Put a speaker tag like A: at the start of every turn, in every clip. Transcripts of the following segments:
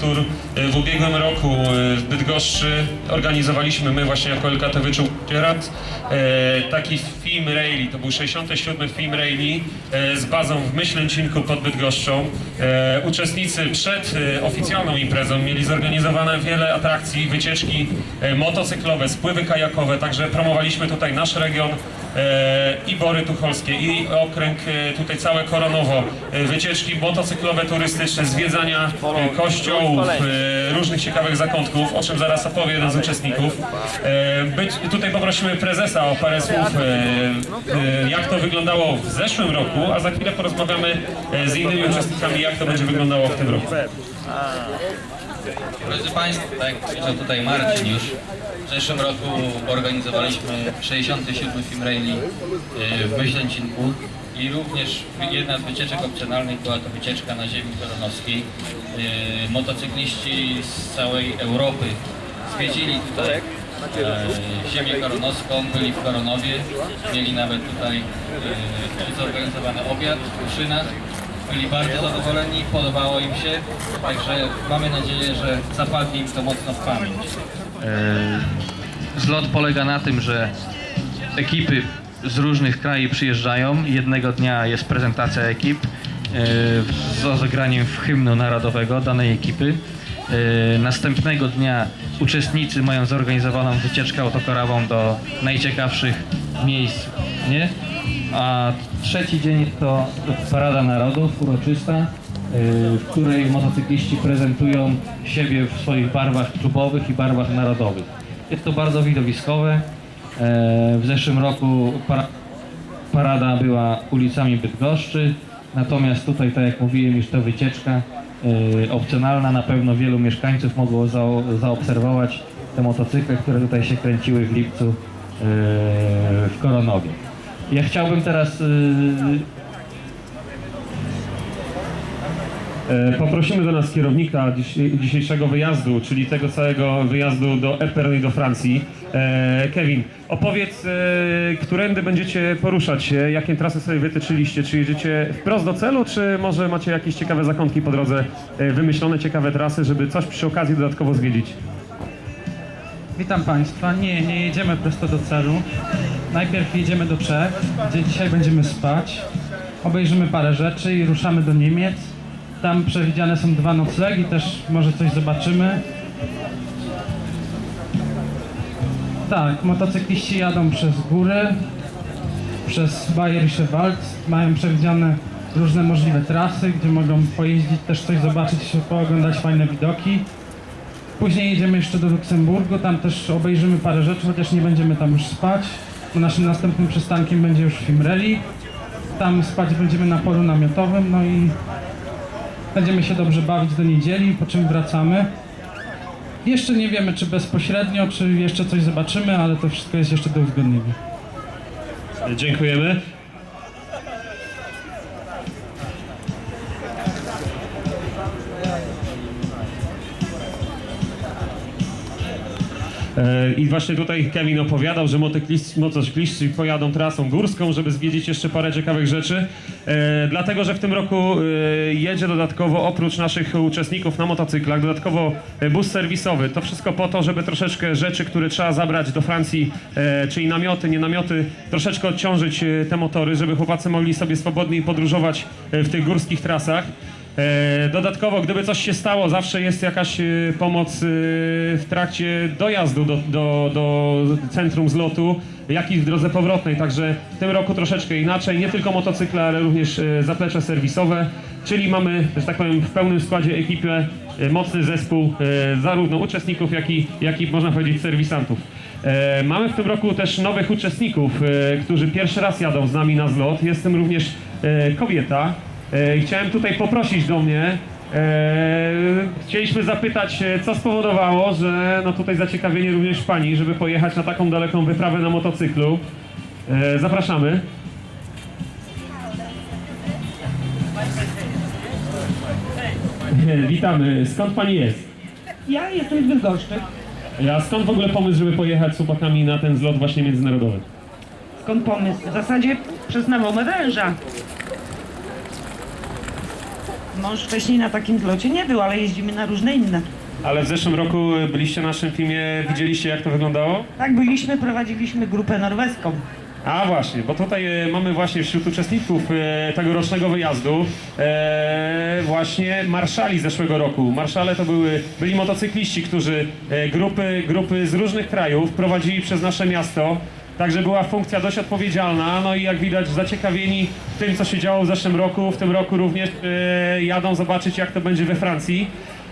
A: kultur. E, W ubiegłym roku e, w Bydgoszczy organizowaliśmy my właśnie jako LKT Wyczuł Rad taki film rally, to był 67 film rally e, z bazą w Myślęcinku pod Bydgoszczą. E, Uczestnicy przed e, oficjalną imprezą mieli zorganizowane wiele atrakcji, wycieczki motocyklowe, spływy kajakowe, także promowaliśmy tutaj nasz region i Bory Tucholskie, i okręg tutaj całe Koronowo, wycieczki motocyklowe, turystyczne, zwiedzania kościołów, różnych ciekawych zakątków, o czym zaraz opowie jeden z uczestników. Być, tutaj poprosimy prezesa o parę słów, jak to wyglądało w zeszłym roku, a za chwilę porozmawiamy e, z innymi uczestnikami, jak to będzie wyglądało w tym roku.
B: Drodzy Państwo, tak jak tutaj Marcin już, w zeszłym roku organizowaliśmy 67 Film Rally y, w Myślęcinku i również jedna z wycieczek opcjonalnych była to wycieczka na ziemi koronowskiej. Motocykliści z całej Europy zwiedzili tutaj e, ziemię koronowską, byli w Koronowie, mieli nawet tutaj y, zorganizowany obiad w szynach. Byli bardzo zadowoleni, podobało im się, także mamy nadzieję, że zapadnie im to mocno w pamięć. E, Zlot polega na tym, że ekipy z różnych krajów przyjeżdżają. Jednego dnia jest prezentacja ekip e, z rozegraniem w hymnu narodowego danej ekipy. E, Następnego dnia uczestnicy mają zorganizowaną wycieczkę autokarową do najciekawszych miejsc, nie? A trzeci dzień to Parada Narodów uroczysta, e, w której motocykliści prezentują siebie w swoich barwach klubowych i barwach narodowych. Jest to bardzo widowiskowe. E, W zeszłym roku para- parada była ulicami Bydgoszczy, natomiast tutaj, tak jak mówiłem, już to wycieczka opcjonalna. Na pewno wielu mieszkańców mogło zao- zaobserwować te motocykle, które tutaj się kręciły w lipcu e, w Koronowie. Ja chciałbym teraz
A: Poprosimy do nas kierownika dzisiejszego wyjazdu, czyli tego całego wyjazdu do Epern i do Francji. E, Kevin, opowiedz, e, którędy będziecie poruszać się, jakie trasy sobie wytyczyliście? Czy jedziecie wprost do celu, czy może macie jakieś ciekawe zakątki po drodze, e, wymyślone ciekawe trasy, żeby coś przy okazji dodatkowo zwiedzić?
C: Witam Państwa. Nie, nie jedziemy prosto do celu. Najpierw jedziemy do Czech, gdzie dzisiaj będziemy spać. Obejrzymy parę rzeczy i ruszamy do Niemiec. Tam przewidziane są dwa noclegi, też może coś zobaczymy. Tak, motocykliści jadą przez góry, przez Bayerische Wald. Mają przewidziane różne możliwe trasy, gdzie mogą pojeździć, też coś zobaczyć, pooglądać fajne widoki. Później jedziemy jeszcze do Luksemburgu, tam też obejrzymy parę rzeczy, chociaż nie będziemy tam już spać. Bo naszym następnym przystankiem będzie już film Rally. Tam spać będziemy na polu namiotowym, no i będziemy się dobrze bawić do niedzieli, po czym wracamy. Jeszcze nie wiemy, czy bezpośrednio, czy jeszcze coś zobaczymy, ale to wszystko jest jeszcze do uzgodnienia.
A: Dziękujemy. I właśnie tutaj Kevin opowiadał, że motocykliści, pojadą trasą górską, żeby zwiedzić jeszcze parę ciekawych rzeczy. E, dlatego, że w tym roku e, jedzie dodatkowo oprócz naszych uczestników na motocyklach, dodatkowo e, bus serwisowy. To wszystko po to, żeby troszeczkę rzeczy, które trzeba zabrać do Francji, e, czyli namioty, nie namioty, troszeczkę odciążyć e, te motory, żeby chłopacy mogli sobie swobodniej podróżować e, w tych górskich trasach. E, Dodatkowo, gdyby coś się stało, zawsze jest jakaś e, pomoc e, w trakcie dojazdu do, do, do centrum zlotu, jak i w drodze powrotnej. Także w tym roku troszeczkę inaczej. Nie tylko motocykle, ale również zaplecze serwisowe. Czyli mamy, że tak powiem, w pełnym składzie ekipę, mocny zespół zarówno uczestników, jak i, jak i można powiedzieć serwisantów. Mamy w tym roku też nowych uczestników, którzy pierwszy raz jadą z nami na zlot. Jest tym również kobieta. E, i Chciałem tutaj poprosić do mnie. e, Chcieliśmy zapytać, e, co spowodowało, że no tutaj zaciekawienie również pani, żeby pojechać na taką daleką wyprawę na motocyklu. Zapraszamy. Witamy. Skąd pani jest?
D: Ja jestem z Bydgoszczy.
A: A skąd w ogóle pomysł, żeby pojechać z chłopakami na ten zlot właśnie międzynarodowy?
D: Skąd pomysł? W zasadzie przez namowę węża. Mąż wcześniej na takim zlocie nie był, ale jeździmy na różne inne.
A: Ale w zeszłym roku byliście na naszym filmie, widzieliście jak to wyglądało?
D: Tak, byliśmy, prowadziliśmy grupę norweską.
A: A właśnie, bo tutaj e, mamy właśnie wśród uczestników e, tegorocznego wyjazdu e, właśnie marszali z zeszłego roku. Marszale to były, byli motocykliści, którzy e, grupy, grupy z różnych krajów prowadzili przez nasze miasto. Także była funkcja dość odpowiedzialna, no i jak widać zaciekawieni tym, co się działo w zeszłym roku, w tym roku również e, jadą zobaczyć, jak to będzie we Francji.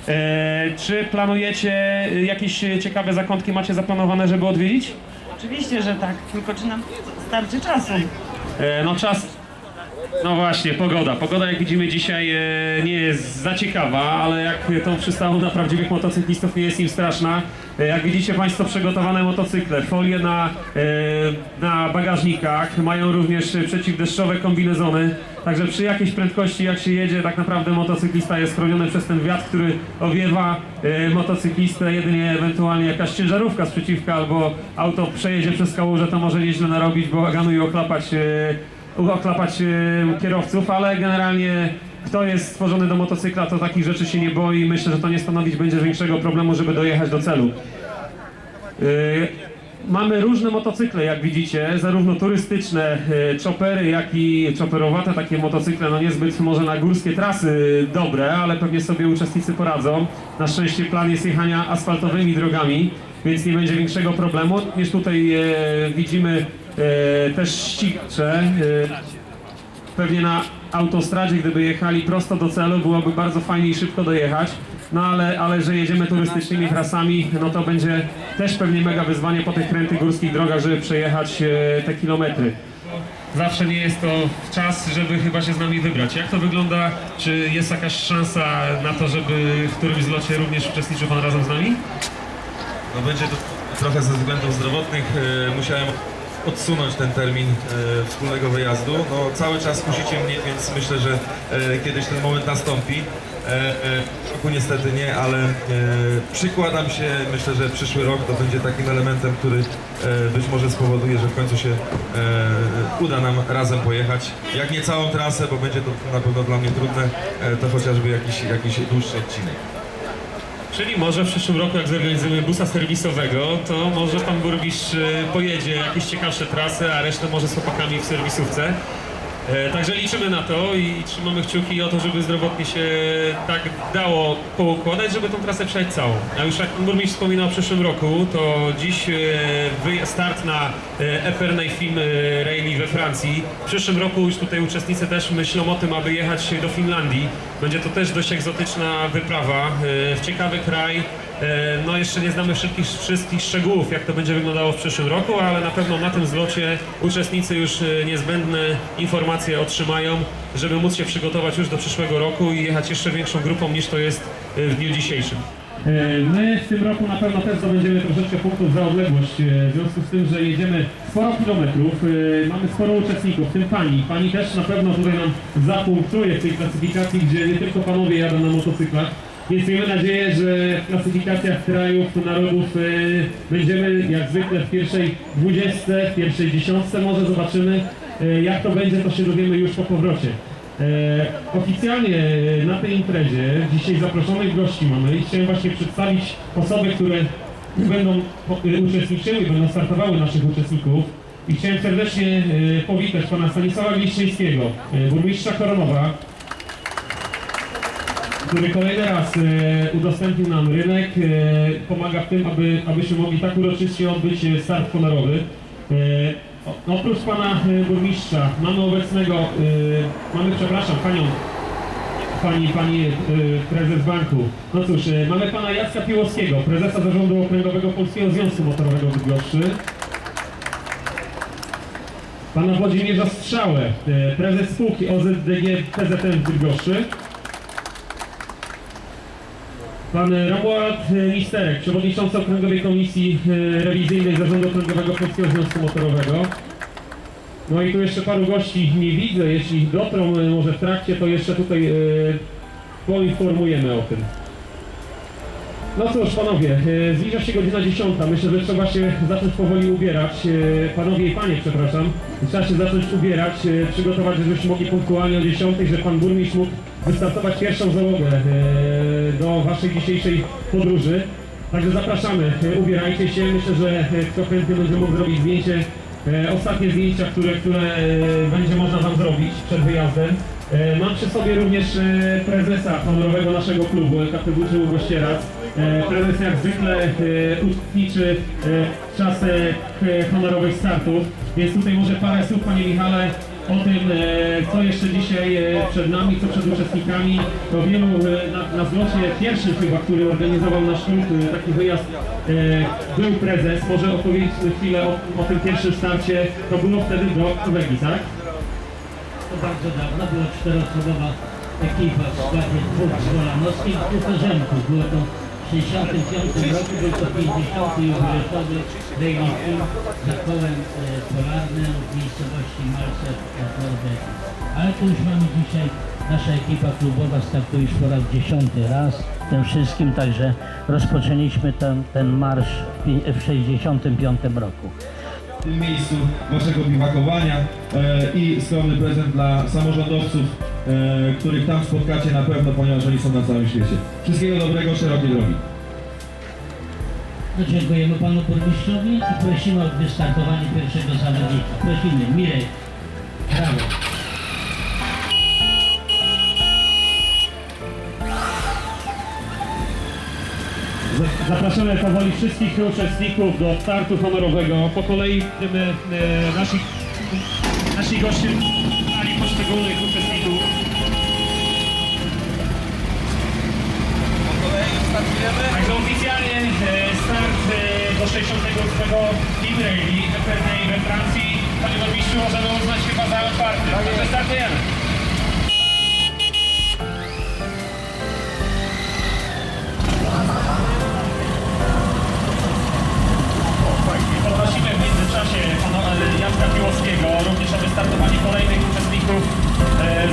A: E, czy planujecie e, jakieś ciekawe zakątki, macie zaplanowane, żeby odwiedzić?
D: Oczywiście, że tak, tylko czy nam starczy czasu?
A: No czas. No właśnie, pogoda. Pogoda jak widzimy dzisiaj nie jest za ciekawa, ale jak to przystało na prawdziwych motocyklistów nie jest im straszna. Jak widzicie Państwo przygotowane motocykle, folie na, e, na bagażnikach, mają również przeciwdeszczowe kombinezony. Także przy jakiejś prędkości jak się jedzie, tak naprawdę motocyklista jest chroniony przez ten wiatr, który owiewa e, motocyklistę, jedynie ewentualnie jakaś ciężarówka sprzeciwka albo auto przejedzie przez kałużę, to może nieźle narobić bałaganu i oklapać e, oklapać kierowców, ale generalnie kto jest stworzony do motocykla, to takich rzeczy się nie boi. Myślę, że to nie stanowić będzie większego problemu, żeby dojechać do celu. E, Mamy różne motocykle, jak widzicie, zarówno turystyczne, e, chopery, jak i choperowate takie motocykle, no niezbyt może na górskie trasy dobre, ale pewnie sobie uczestnicy poradzą. Na szczęście plan jest jechania asfaltowymi drogami, więc nie będzie większego problemu. Również tutaj e, widzimy e, też ścigcze. E, pewnie na autostradzie, gdyby jechali prosto do celu, byłoby bardzo fajnie i szybko dojechać. No ale, ale że jedziemy turystycznymi trasami, no to będzie też pewnie mega wyzwanie po tych krętych górskich drogach, żeby przejechać e, te kilometry. Zawsze nie jest to czas, żeby chyba się z nami wybrać. Jak to wygląda? Czy jest jakaś szansa na to, żeby w którymś zlocie również uczestniczył Pan razem z nami?
E: No będzie to trochę ze względów zdrowotnych. e, Musiałem odsunąć ten termin e, wspólnego wyjazdu. No, cały czas kusicie mnie, więc myślę, że e, kiedyś ten moment nastąpi. E, e, roku niestety nie, ale przykładam się. Myślę, że przyszły rok to będzie takim elementem, który być może spowoduje, że w końcu się uda nam razem pojechać. Jak nie całą trasę, bo będzie to na pewno dla mnie trudne, to chociażby jakiś, jakiś dłuższy odcinek.
A: Czyli może w przyszłym roku, jak zorganizujemy busa serwisowego, to może pan burmistrz e, pojedzie jakieś ciekawsze trasy, a resztę może z chłopakami w serwisówce. E, Także liczymy na to i trzymamy kciuki o to, żeby zdrowotnie się tak dało poukładać, żeby tą trasę przejść całą. A już jak pan burmistrz wspominał o przyszłym roku, to dziś e, start na Epernay Film e, Rally we Francji. W przyszłym roku już tutaj uczestnicy też myślą o tym, aby jechać do Finlandii. Będzie to też dość egzotyczna wyprawa w ciekawy kraj. E, No jeszcze nie znamy wszystkich, wszystkich szczegółów, jak to będzie wyglądało w przyszłym roku, ale na pewno na tym zlocie uczestnicy już e, niezbędne informacje otrzymają, żeby móc się przygotować już do przyszłego roku i jechać jeszcze większą grupą niż to jest e, w dniu dzisiejszym. My w tym roku na pewno też zdobędziemy troszeczkę punktów za odległość, w związku z tym, że jedziemy sporo kilometrów, mamy sporo uczestników, w tym pani. Pani też na pewno tutaj nam zapunktuje w tej klasyfikacji, gdzie nie tylko panowie jadą na motocyklach, więc miejmy nadzieję, że w klasyfikacjach krajów, narodów e, będziemy jak zwykle w pierwszej dwudziestce, w pierwszej dziesiątce może zobaczymy. E, Jak to będzie, to się dowiemy już po powrocie. E, oficjalnie e, na tej imprezie dzisiaj zaproszonych gości mamy i chciałem właśnie przedstawić osoby, które będą po- e, uczestniczyły, będą startowały naszych uczestników. I chciałem serdecznie e, powitać pana Stanisława Liszczyńskiego, e, burmistrza Koronowa, który kolejny raz e, udostępnił nam rynek, e, pomaga w tym, aby, abyśmy mogli tak uroczyście odbyć e, start honorowy. E, o- oprócz pana e, burmistrza mamy obecnego, e, mamy, przepraszam, panią, pani, pani e, prezes banku. No cóż, e, mamy pana Jacka Piłowskiego, prezesa zarządu okręgowego Polskiego Związku Motorowego Bydgoszczy. Pana Włodzimierza Strzałę, e, prezes spółki OZDG PZN w Bydgoszczy. Pan Romuald Misterek, przewodniczący Okręgowej Komisji e, Rewizyjnej Zarządu Okręgowego Polskiego Związku Motorowego. No i tu jeszcze paru gości nie widzę, jeśli dotrą e, może w trakcie, to jeszcze tutaj e, poinformujemy o tym. No cóż, panowie, e, zbliża się godzina 10. Myślę, że trzeba się zacząć powoli ubierać. E, Panowie i panie, przepraszam. Trzeba się zacząć ubierać, e, przygotować, żebyśmy mogli punktualnie o 10, że pan burmistrz mógł wystartować pierwszą załogę do waszej dzisiejszej podróży. Także zapraszamy, ubierajcie się. Myślę, że kto chętny będzie mógł zrobić zdjęcie, ostatnie zdjęcia, które, które będzie można wam zrobić przed wyjazdem. E, Mam przy sobie również e, prezesa honorowego naszego klubu, LKTW czy Ugościerac. E, Prezes jak zwykle uczestniczy w czasach honorowych startów, więc tutaj może parę słów Panie Michale o tym, co jeszcze dzisiaj przed nami, co przed uczestnikami. To wielu na, na zlocie pierwszym chyba, który organizował nasz klub, taki wyjazd, był prezes. Może opowiedzieć chwilę o, o tym pierwszym starcie. To było wtedy do Norwegii, tak?
F: To bardzo dawno była czteroosobowa ekipa w składzie dwóch zwolanowskich i Kuferzenków. Było to w 65 roku, był to 50. jubileuszowy Daily Film za kołem e, polarnym w miejscowości Malce nad Norwegią. Ale tu już mamy dzisiaj, nasza ekipa klubowa startuje już po raz dziesiąty raz w tym wszystkim, także rozpoczęliśmy ten, ten marsz w w 65 roku.
E: Tym miejscu waszego biwakowania e, i skromny prezent dla samorządowców, e, których tam spotkacie na pewno, ponieważ oni są na całym świecie. Wszystkiego dobrego, szerokiej drogi.
F: No, dziękujemy panu burmistrzowi i prosimy o wystartowanie pierwszego zawodnika. Prosimy, Mirek. Brawo.
A: Zapraszamy powoli wszystkich uczestników do startu honorowego. Po kolei będziemy e, naszych, nasi goście znali poszczególnych uczestników. Także oficjalnie e, start e, do 68 Team Rally we Francji, panie burmistrzu, możemy uznać chyba za otwarty. Także startujemy. pana Janka Piłowskiego, również aby wystartowanie kolejnych uczestników e,